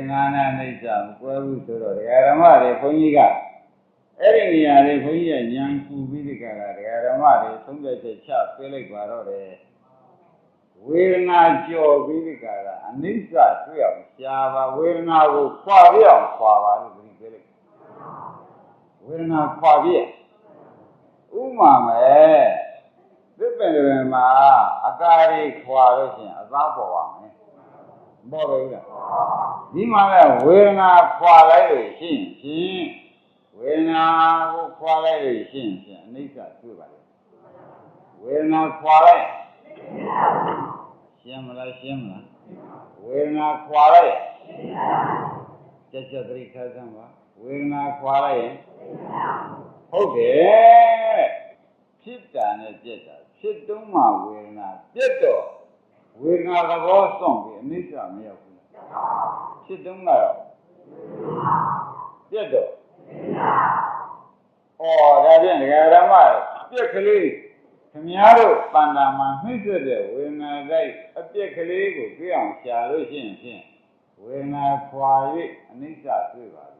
ဒနာနဲ့အိဋ္ဌမကွဲဘူးဆိုတော့ဒကာဓမ္မတွေခွန်ကြီးကအဲ့ဒီနေရာလေးခွန်ကြီးရဲ့ဉာဏ်ကူပြီးဒီကကဒကာဓမ္မတွေသုံးပြချက်ချပေးလိုက်ပါတော့တယ်ဝေဒနာကြော်ပြီးဒီကကအနိစ္စတွေ့အောင်ရှားပါဝေဒနာကိုခွာပြအောင်ခွာပါလို့ဒီပေးလိုက်ဝေဒနာခွာပြဥမာမဲ့သစ်ပင်တွေမှာအကာရီခွာလို့ရှိရင်အသားပေါ်ပါမယ်ပေါ်တယ်ဗျာ ဒီမှာလည်းဝေဒနာခွာလိုက်လို့ရှိရင်ဖြင့်ဝေဒနာကိုခွာလိုက်လို့ရှိရင်ဖြင့်အနိစ္စတွေ့ပါလေဝေဒနာခွာလိုက်ရှင်းမလားရှင်းမလားဝေဒနာခွာလိုက်ကြက်ကြက်သတိထားစမ်းပါဝေဒနာခွာလိုက်ရင်ဟုတ်တယ်ဖြစ်တာနဲ့ပြက်တာဖြစ်တုံးမှဝေဒနာပြက်တော့ဝေဒနာသဘောစွန့်ပြီးအနိစ္စမရောက်ဘူး ဖြစ်တုံးကတော့ပြက်တော့ဩဒါဖြင့်ဒကာရမပြက်ကလေးခင်များတို့တန်တာမှာနှိမ့်ဆက်တဲ့ဝေဒနာတိုက်အပြက်ကလေးကိုတွေ့အောင်ရှာလို့ရှိရင်ဖြင့်ဝေဒနာခွာ၍အနိစ္စတွေ့ပါပြီ